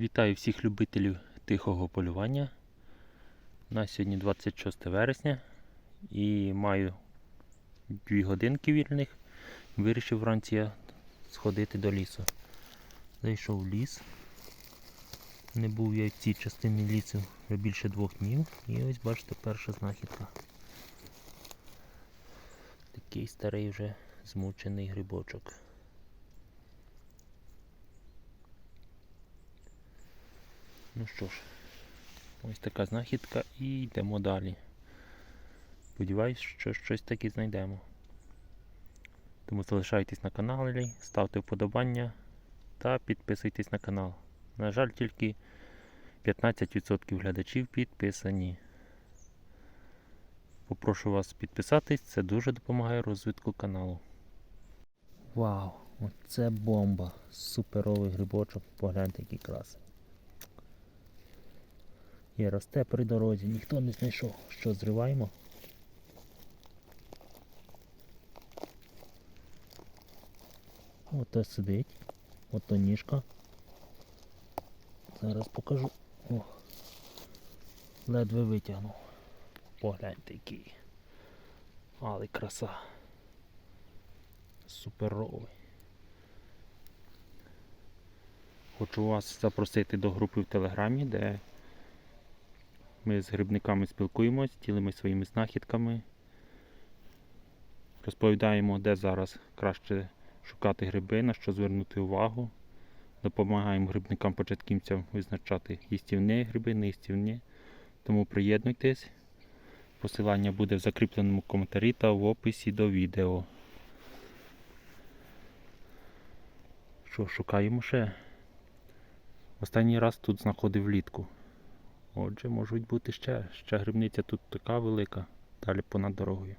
Вітаю всіх любителів тихого полювання. У нас сьогодні 26 вересня і маю 2 годинки вільних. Вирішив вранці я сходити до лісу. Зайшов в ліс. Не був я в цій частині лісу вже більше двох днів. І ось бачите перша знахідка. Такий старий вже змучений грибочок. Ну що ж, ось така знахідка і йдемо далі. Сподіваюсь, що щось таке знайдемо. Тому залишайтесь на каналі, ставте вподобання та підписуйтесь на канал. На жаль, тільки 15% глядачів підписані. Попрошу вас підписатись, це дуже допомагає розвитку каналу. Вау, оце бомба! Суперовий грибочок, погляньте який красивий. І росте при дорозі, ніхто не знайшов. Що зриваємо? Ото сидить. Ото ніжка. Зараз покажу. О. Ледве витягнув. Погляньте який. Але краса. Суперовий. Хочу вас запросити до групи в Телеграмі, де ми з грибниками спілкуємось, ділимось своїми знахідками. Розповідаємо, де зараз краще шукати гриби, на що звернути увагу. Допомагаємо грибникам-початківцям визначати їстівні гриби, неїстівні. Тому приєднуйтесь. Посилання буде в закріпленому коментарі та в описі до відео. Що, шукаємо ще? Останній раз тут знаходив влітку. Отже, можуть бути ще. Ще грибниця тут така велика, далі понад дорогою.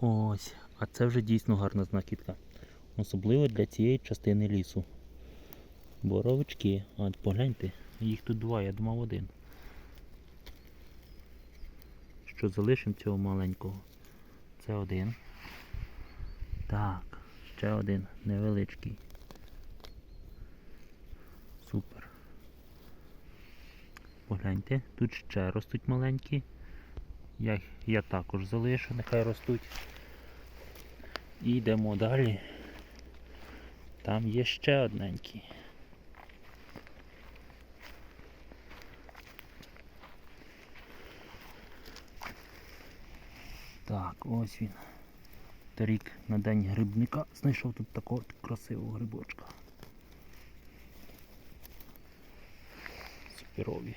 Ось, а це вже дійсно гарна знахідка. Особливо для цієї частини лісу. Боровички. А погляньте, їх тут два, я думав один. Що залишимо цього маленького? Це один. Так, ще один невеличкий. Супер. Погляньте, тут ще ростуть маленькі. Я, я також залишу, нехай ростуть. І йдемо далі. Там є ще одненький. Так, ось він. Торік на день грибника знайшов тут такого красивого грибочка. Суперові.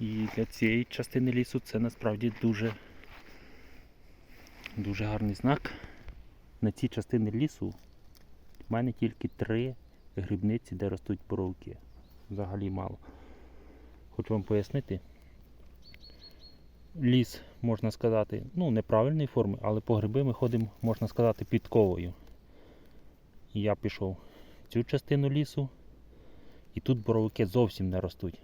І для цієї частини лісу це насправді дуже дуже гарний знак. На цій частині лісу в мене тільки три грибниці, де ростуть боровки. Взагалі мало. Хочу вам пояснити. Ліс, можна сказати, ну, неправильної форми, але по гриби ми ходимо, можна сказати, підковою. І я пішов в цю частину лісу, і тут боровики зовсім не ростуть.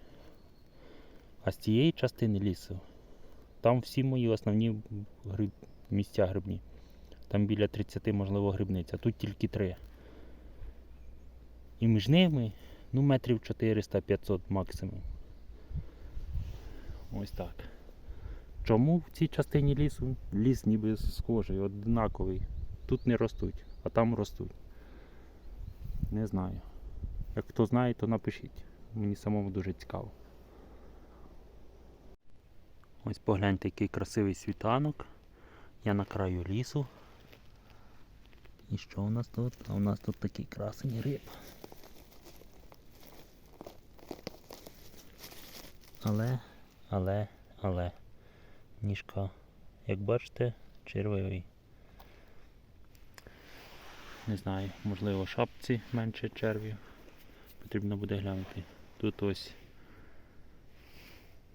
А з цієї частини лісу, там всі мої основні гриб... місця грибні. Там біля 30, можливо, грибниць, тут тільки три. І між ними, ну, метрів 400-500 максимум. Ось так. Чому в цій частині лісу ліс ніби схожий, однаковий. Тут не ростуть, а там ростуть. Не знаю. Як хто знає, то напишіть. Мені самому дуже цікаво. Ось погляньте, який красивий світанок. Я на краю лісу. І що у нас тут? А у нас тут такий красень риб. Але, але, але, ніжка, як бачите, червивий. Не знаю, можливо, шапці менше червів. Потрібно буде глянути. Тут ось,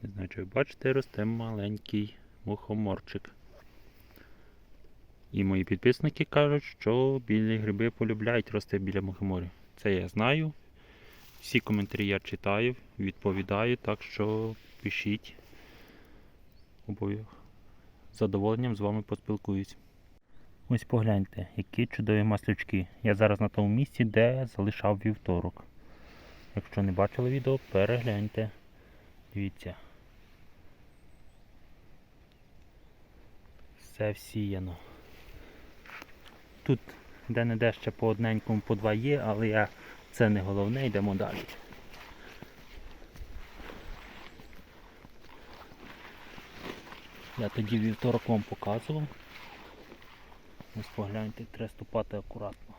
не знаю, чи ви бачите, росте маленький мухоморчик. І мої підписники кажуть, що білі гриби полюбляють рости біля мухоморів. Це я знаю. Всі коментарі я читаю, відповідаю, так що пишіть. З задоволенням з вами поспілкуюсь. Ось погляньте, які чудові маслючки. Я зараз на тому місці, де залишав вівторок. Якщо не бачили відео, перегляньте. Дивіться. Все всіяно. Тут де-не-де ще по одненькому, по два є, але я... це не головне, йдемо далі. Я тоді вівторок вам показував. Ось погляньте, треба ступати акуратно.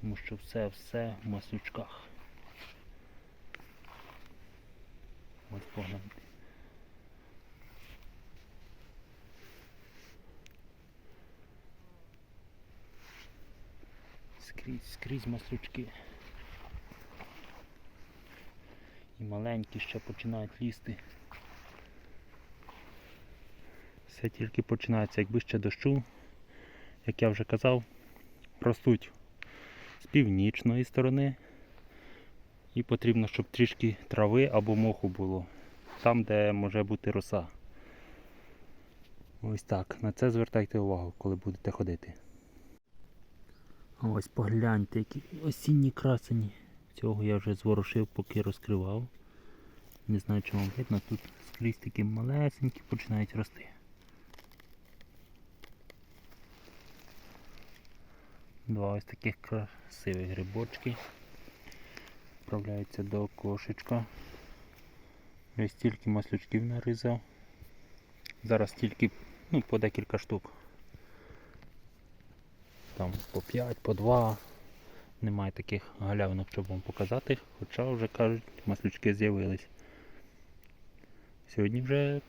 Тому що все-все в маслючках. Ось погляньте. Скрізь, скрізь маслючки. І маленькі ще починають лізти. Все тільки починається, якби ще дощу, як я вже казав, ростуть з північної сторони. І потрібно, щоб трішки трави або моху було. Там, де може бути роса. Ось так. На це звертайте увагу, коли будете ходити. Ось погляньте, які осінні красені. Цього я вже зворушив, поки розкривав. Не знаю, чи вам видно, тут скрізь такі малесенькі починають рости. Два ось таких красивих грибочки. Вправляються до кошечка. Ось стільки маслючків нарізав. Зараз тільки ну, по декілька штук. Там по 5, по 2. Немає таких галявинок, щоб вам показати, хоча вже кажуть, маслючки з'явились. Сьогодні вже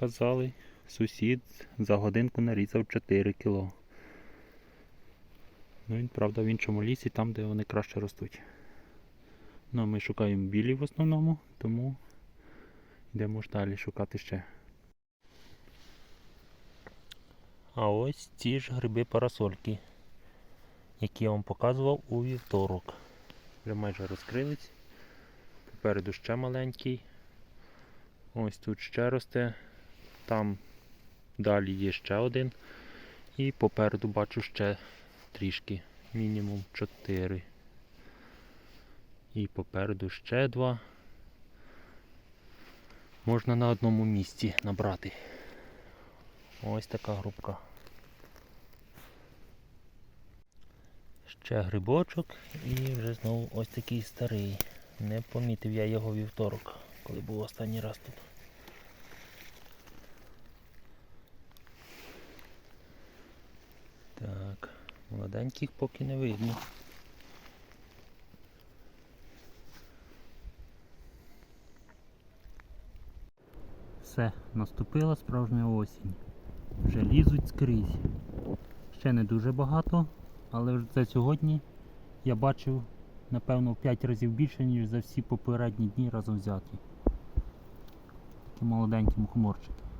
казали, сусід за годинку нарізав 4 кіло. Ну він, правда, в іншому лісі, там, де вони краще ростуть. Ну, ми шукаємо білі в основному, тому йдемо ж далі шукати ще. А ось ці ж гриби парасольки, які я вам показував у вівторок. Вже майже розкрились. Попереду ще маленький. Ось тут ще росте. Там далі є ще один. І попереду бачу ще трішки, мінімум 4. І попереду ще два. Можна на одному місці набрати. Ось така грубка. Ще грибочок і вже знову ось такий старий. Не помітив я його вівторок, коли був останній раз тут. Так, молоденьких поки не видно. Все, наступила справжня осінь. Вже лізуть скрізь. Ще не дуже багато, але це сьогодні я бачив, напевно, в 5 разів більше, ніж за всі попередні дні разом взяті. Такі молоденькі мухоморчики.